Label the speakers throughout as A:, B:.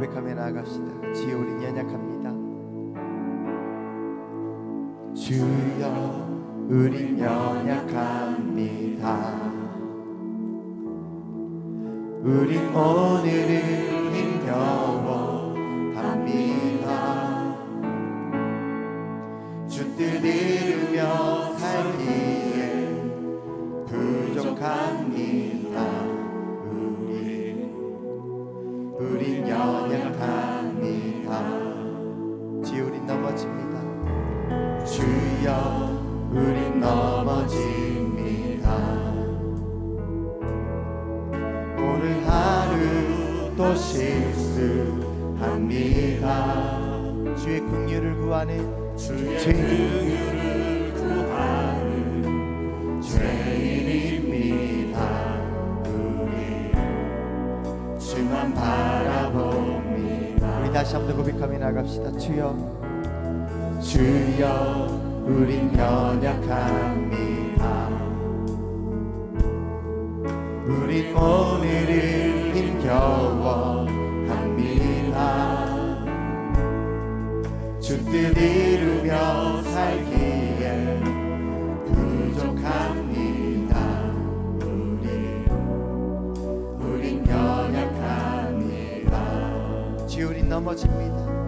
A: 고백하며 나아갑시다. 주여 우린 연약합니다. 주여 우린 연약합니다. 우린 오늘은 힘겨워 또 실수합니다. 주의 긍휼을 구하는 주의 긍휼을 구하는 죄인입니다. 우리 주만 바라봅니다. 우리 다시 한번 고백하며 나갑시다. 주여, 주여, 우린 연약합니다. 우린 오늘을 힘겨워 합니다. 주뜻 이루며 살기에 부족합니다. 우리 우린 연약합니다. 우린 넘어집니다.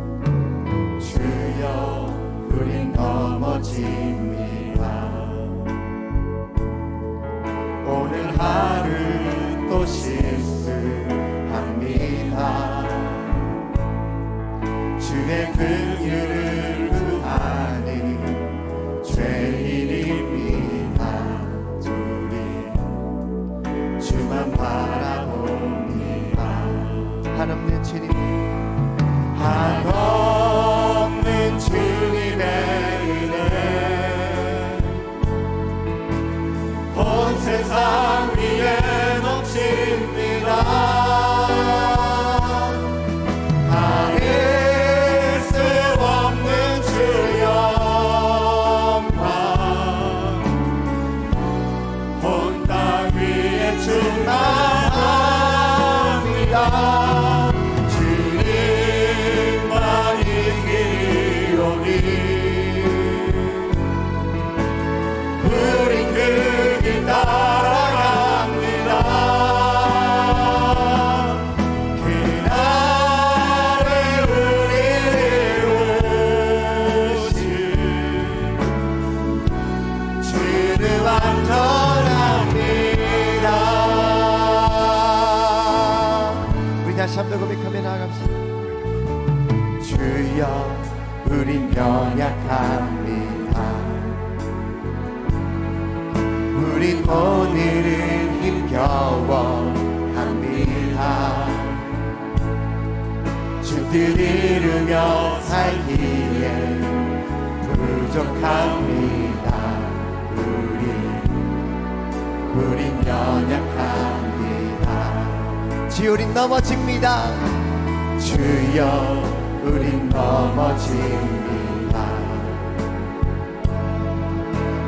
A: 주님, 다. 우리 다시 한번 고백하며 나아갑시다. 주여, 우린 연약합니다. 우린 오늘은 힘겨워 합니다. 주뜻 이루며 살기에 부족합니다. 우리 우린 연약합니다. 주여 우린 넘어집니다. 주여 우린 넘어집니다.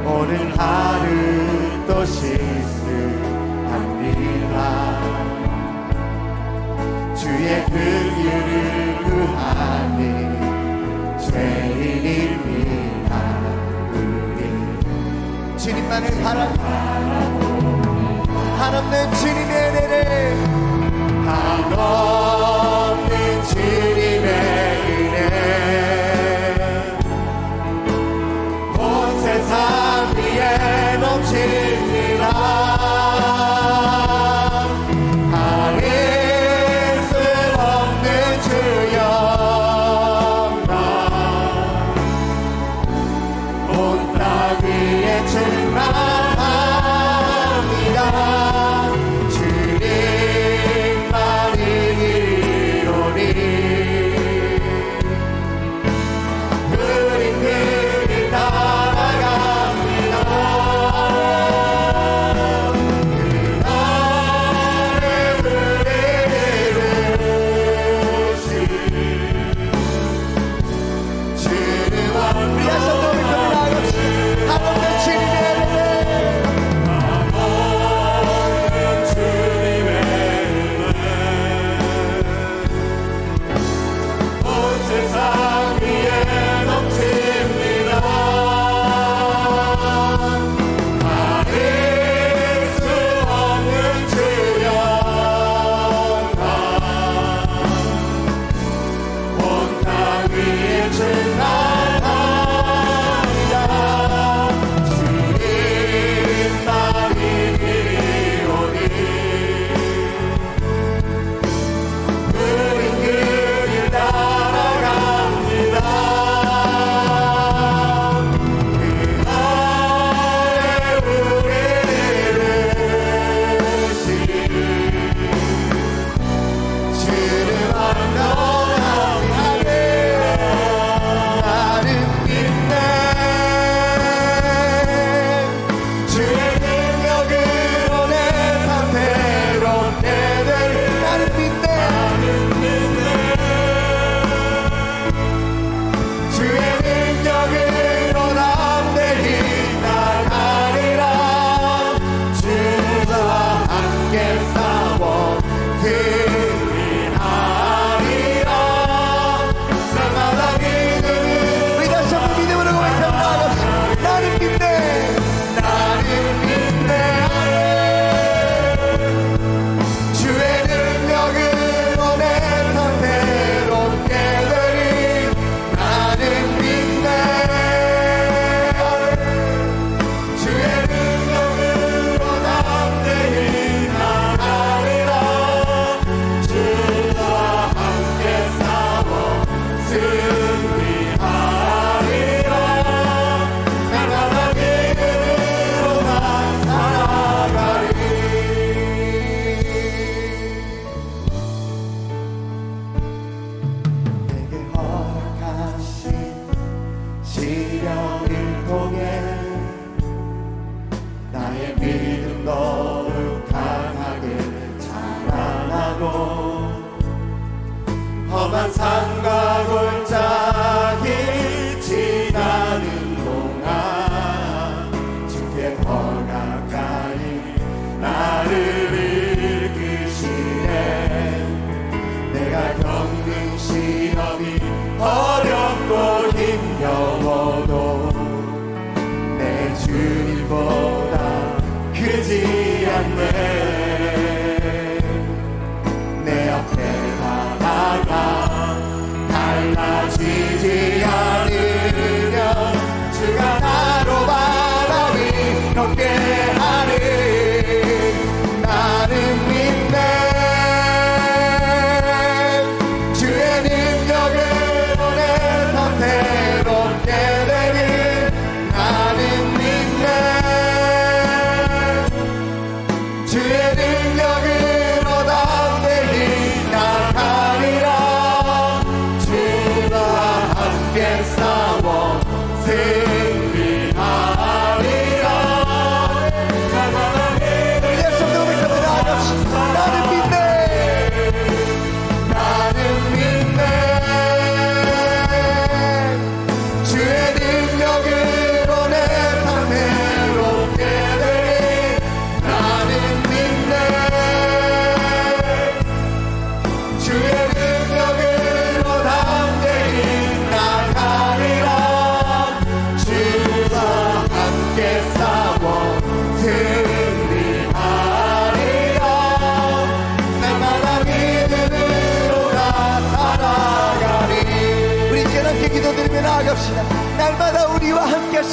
A: 오늘 하루 또 실수합니다. 주의 긍휼을 구하는 죄인입니다. 우리 주님만을 바라 한없는 주님의 은혜를 한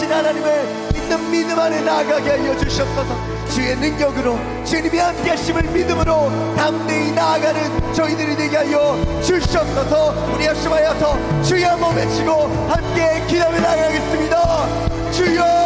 A: 살아계신 하나님의 믿는 믿음 안에 나아가게 하여 주시옵소서. 주의 능력으로 주님이 함께 하심을 믿음으로 담대히 나아가는 저희들이 되게 하여 주시옵소서. 우리 합심하여서 주여 몸에 치고 함께 기도해 나가겠습니다. 주여!